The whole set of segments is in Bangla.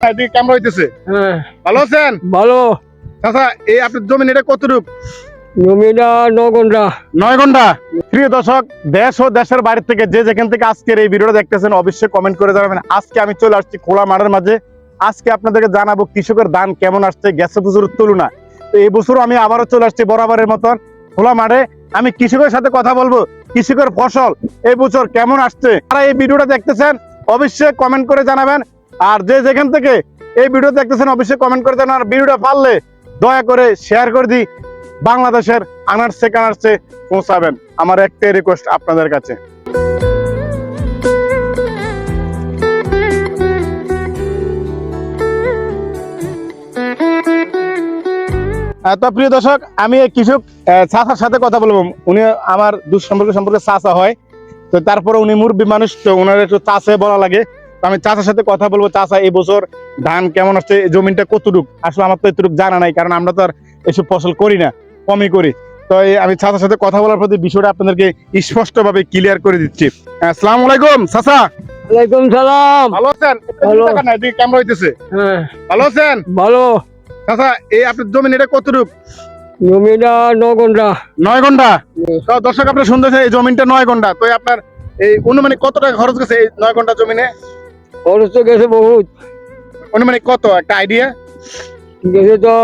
এদিকে কেমন হইতেছে? হ্যাঁ। ভালো আছেন? ভালো। চাচা এই আপনার জমিন এটা কতটুক জমিটা ন ঘণ্টা। নয় ঘণ্টা? প্রিয় দর্শক দেশ ও দেশের বাইরে থেকে যে যেখান থেকে আজকের এই ভিডিওটা দেখতেছেন অবশ্যই কমেন্ট করে জানাবেন। আজকে আমি চলে আসছি খোলা মাঠের মাঝে। আজকে আপনাদেরকে জানাব কৃষকের দান কেমন আসছে গেছে বছর তুলনা। তো এই বছর আমি আবারও চলে আসছি বরাবরের মতন খোলা মাঠে। আমি কৃষকের সাথে কথা বলব কৃষকের ফসল এই বছর কেমন আসছে? তারা এই ভিডিওটা দেখতেছেন অবশ্যই কমেন্ট করে জানাবেন। আর যে যেখান থেকে এই ভিডিও দেখতেছেন, অবশ্যই কমেন্ট করে জানান। আর ভিডিওটা পারলে দয়া করে শেয়ার করে দিই। বাংলাদেশের আনার্সে, কানার্সে পৌঁছাবেন। আমার একটাই রিকোয়েস্ট আপনাদের কাছে। তো প্রিয় দর্শক, আমি কৃষক চাচার সাথে কথা বলব। উনি আমার দুঃসম্পর্ক সম্পর্কে চাচা হয়। তো তারপরে উনি মুরব্বী মানুষ, তো ওনার একটু চাষে বলা লাগে। আমি চাচার সাথে কথা বলব। চাচা এই বছর ধান কেমন আসছে? জমিনটা কতটুক? আসলে আমার তো এতটুক জানা নাই কারণ আমরা তো আর এসব ফসল করি না কমই করি। তো আমি চাচার সাথে কথা বলার প্রতি বিষয়টা আপনাদেরকে স্পষ্টভাবে ক্লিয়ার করে দিচ্ছি। আসসালামু আলাইকুম চাচা। ওয়ালাইকুম সালাম। ভালো আছেন? ভালো। কেমন হইতেছে? হ্যাঁ। ভালো আছেন? ভালো। চাচা এই আপনার জমিন এটা কতটুক? জমিটা ন ঘণ্টা। নয় ঘণ্টা? তো দর্শক আপনার শুনতেছেন এই জমিনটা নয় ঘণ্টা। তো আপনার এই অনুমানিক কত টাকা খরচ গেছে এই নয় ঘণ্টা জমিনে? খরচ তো গেছে বহুত। অনুমানিক কত? একটা আইডিয়া গেছে তো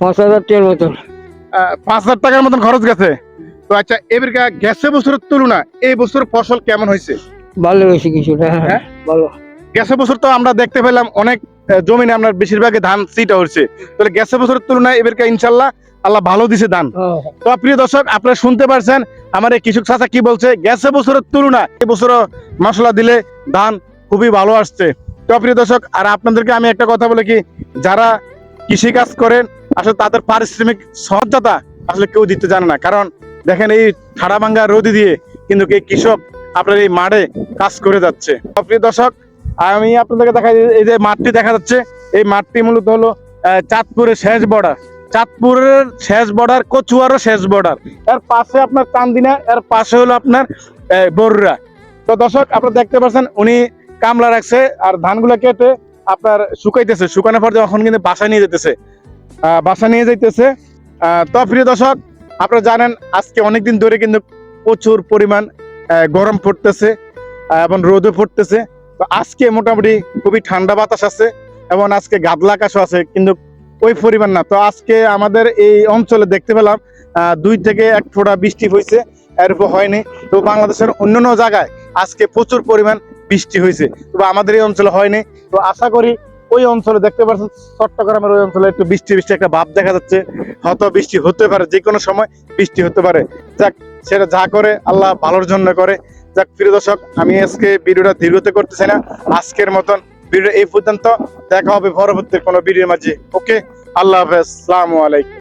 পাঁচ হাজার টাকার মতন। পাঁচ হাজার টাকার মতন খরচ গেছে? তো আচ্ছা এবার গেছে বছরের তুলনা এই বছর ফসল কেমন হয়েছে? ভালো হয়েছে কিছুটা হ্যাঁ? হ্যাঁ? ভালো। গেছে বছর তো আমরা দেখতে পেলাম অনেক জমিনে আপনার বেশিরভাগই ধান সিটা হচ্ছে। তাহলে গেছে বছরের তুলনায় এবারকে ইনশাল্লাহ আল্লাহ ভালো দিছে হ্যাঁ। তো প্রিয় দর্শক আপনারা শুনতে পারছেন আমার এই কৃষক চাচা কি বলছে? গেছে বছরের তুলনায় এই বছর মশলা দিলে ধান খুবই ভালো আসছে। তো প্রিয় দর্শক আর আপনাদেরকে আমি একটা কথা বলে কি যারা কৃষি কাজ করেন আসলে তাদের পারিশ্রমিক সহজতা আসলে কেউ দিতে জানে না। কারণ দেখেন এই ঠাড়া ভাঙ্গা রোদি দিয়ে কিন্তু এই কৃষক আপনার এই মাঠে কাজ করে যাচ্ছে। প্রিয় দর্শক আমি আপনাদেরকে দেখা এই যে মাঠটি দেখা যাচ্ছে এই মাঠটি মূলত হলো চাঁদপুরের শেষ বর্ডার। চাঁদপুরের শেষ বর্ডার কচুয়ারও শেষ বর্ডার এর পাশে আপনার চান্দিনা, এর পাশে হলো আপনার বরুড়া তো দর্শক, আপনারা দেখতে পাচ্ছেন, উনি কামলা রাখছে আর ধানগুলো কেটে আপনার শুকাইতেছে। শুকানোর পর যখন কিন্তু বাসা নিয়ে যেতেছে বাসায় নিয়ে যাইতেছে। তো প্রিয় দর্শক, আপনারা জানেন, আজকে অনেকদিন ধরে কিন্তু প্রচুর পরিমাণ গরম পড়তেছে এবং রোদও পড়তেছে। তো আজকে মোটামুটি খুবই ঠান্ডা বাতাস আছে, এবং আজকে গাদলা আকাশও আছে, কিন্তু ওই পরিমাণ না। তো আজকে আমাদের এই অঞ্চলে দেখতে পেলাম দুই থেকে এক ফোঁটা বৃষ্টি হয়েছে, এর উপর হয়নি। তো বাংলাদেশের অন্যান্য জায়গায় আজকে প্রচুর পরিমাণ বৃষ্টি হয়েছে। তবে আমাদের এই অঞ্চলে হয়নি। তো আশা করি ওই অঞ্চলে দেখতে পাচ্ছেন চট্টগ্রামের ওই অঞ্চলে একটু বৃষ্টি বৃষ্টি একটা ভাব দেখা যাচ্ছে। হয়তো বৃষ্টি হতে পারে যে কোনো সময় বৃষ্টি হতে পারে। যাক, সেটা যা করে, আল্লাহ ভালোর জন্য করে। যাক, প্রিয় দর্শক, আমি আজকে ভিডিওটা দীর্ঘতে করতেছি না। আজকের মতন ভিডিও এই পর্যন্ত দেখা হবে পরবর্তী কোনো ভিডিওর মাঝে। ওকে আল্লাহ হাফেজ সালামু আলাইকুম।